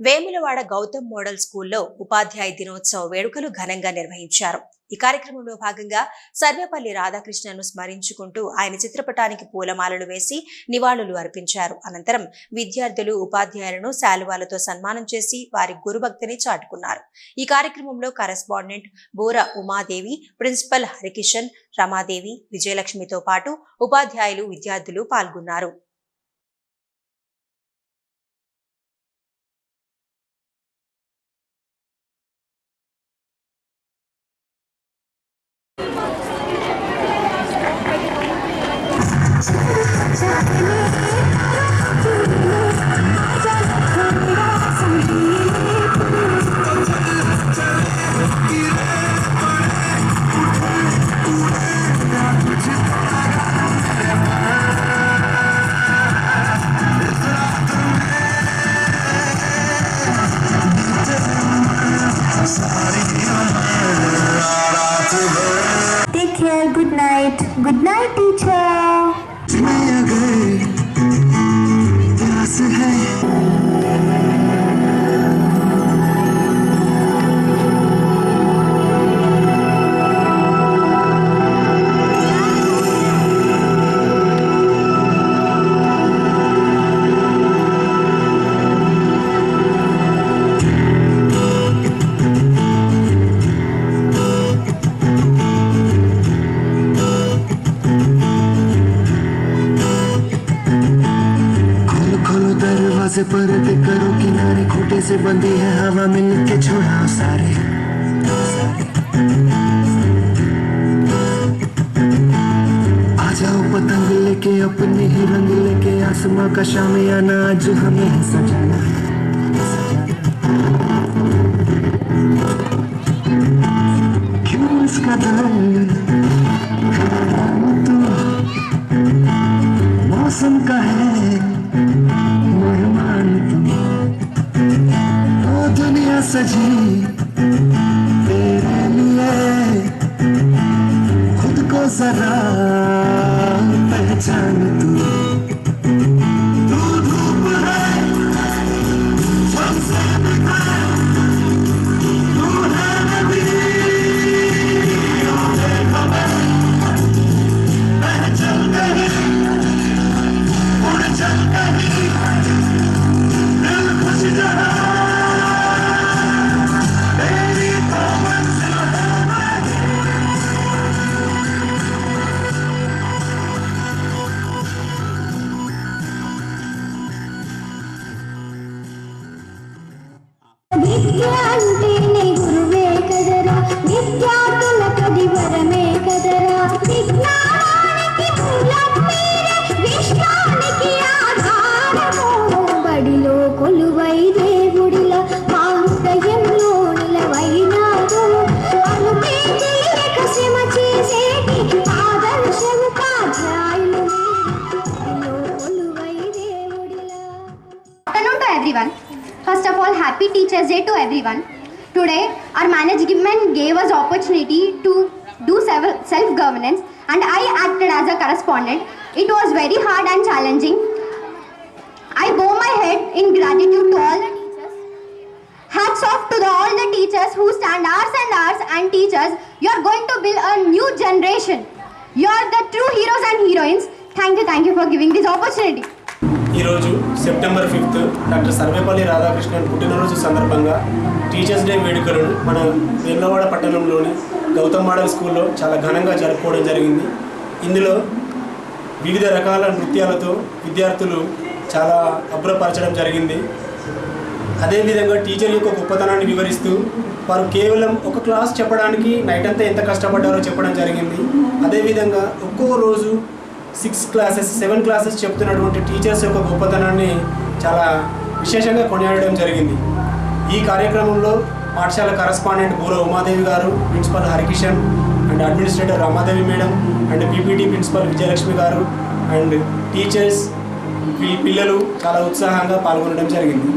Vemulawada Gautam model స్కూల్లో ఉపాధ్యాయ దినోత్సవ వేడుకలు ఘనంగా నిర్వహించారు. ఈ కార్యక్రమంలో భాగంగా సర్వేపల్లి రాధాకృష్ణను స్మరించుకుంటూ ఆయన చిత్రపటానికి పూలమాలలు వేసి నివాళులు అర్పించారు. అనంతరం విద్యార్థులు ఉపాధ్యాయులను శాలువాలతో సన్మానం చేసి వారి గురుభక్తిని చాటుకున్నారు. ఈ కార్యక్రమంలో కరెస్పాండెంట్ బోర ఉమాదేవి ప్రిన్సిపల్ హరికిషన్ రమాదేవి విజయలక్ష్మితో పాటు ఉపాధ్యాయులు విద్యార్థులు పాల్గొన్నారు. Thank you. Night, teacher. दरवाजे पर्दे करो किनारे खूटे से बंदी है हवा में के छोड़ाओ सारे। आ जाओ पतंग लेके अपने ही रंग लेके आसमां का शामियाना आज हमें सजाना है, क्यों इसका दर्द मौसम का है सजी तेरे लिए खुद को जरा पहचान तू। Yeah. Happy Teachers Day to everyone. Today, our management gave us opportunity to do self-governance and I acted as a correspondent. It was very hard and challenging. I bow my head in gratitude to all the teachers. Hats off to the, all the teachers who stand hours and hours and teachers. You are going to build a new generation. You are the true heroes and heroines. Thank you, thank you for giving this opportunity. ఈరోజు September fifth doctor Sarvepalli Radhakrishnan పుట్టినరోజు సందర్భంగా teachers day వేడుకలను మన వేములవాడ పట్టణంలోని Gautam model స్కూల్లో చాలా ఘనంగా జరుపుకోవడం జరిగింది. ఇందులో వివిధ రకాల నృత్యాలతో విద్యార్థులు చాలా అభ్రపరచడం జరిగింది. అదేవిధంగా టీచర్ యొక్క గొప్పతనాన్ని వివరిస్తూ వారు కేవలం ఒక క్లాస్ చెప్పడానికి నైట్ అంతా ఎంత కష్టపడ్డారో చెప్పడం జరిగింది. అదేవిధంగా ఒక్కో రోజు సిక్స్ క్లాసెస్ సెవెన్ క్లాసెస్ చెప్తున్నటువంటి టీచర్స్ యొక్క గొప్పతనాన్ని చాలా విశేషంగా కొనియాడడం జరిగింది. ఈ కార్యక్రమంలో పాఠశాల correspondent Boora Umadevi garu principal Harikishan and administrator Ramadevi madam and PPT principal Vijayalakshmi garu and teachers పిల్లలు చాలా ఉత్సాహంగా పాల్గొనడం జరిగింది.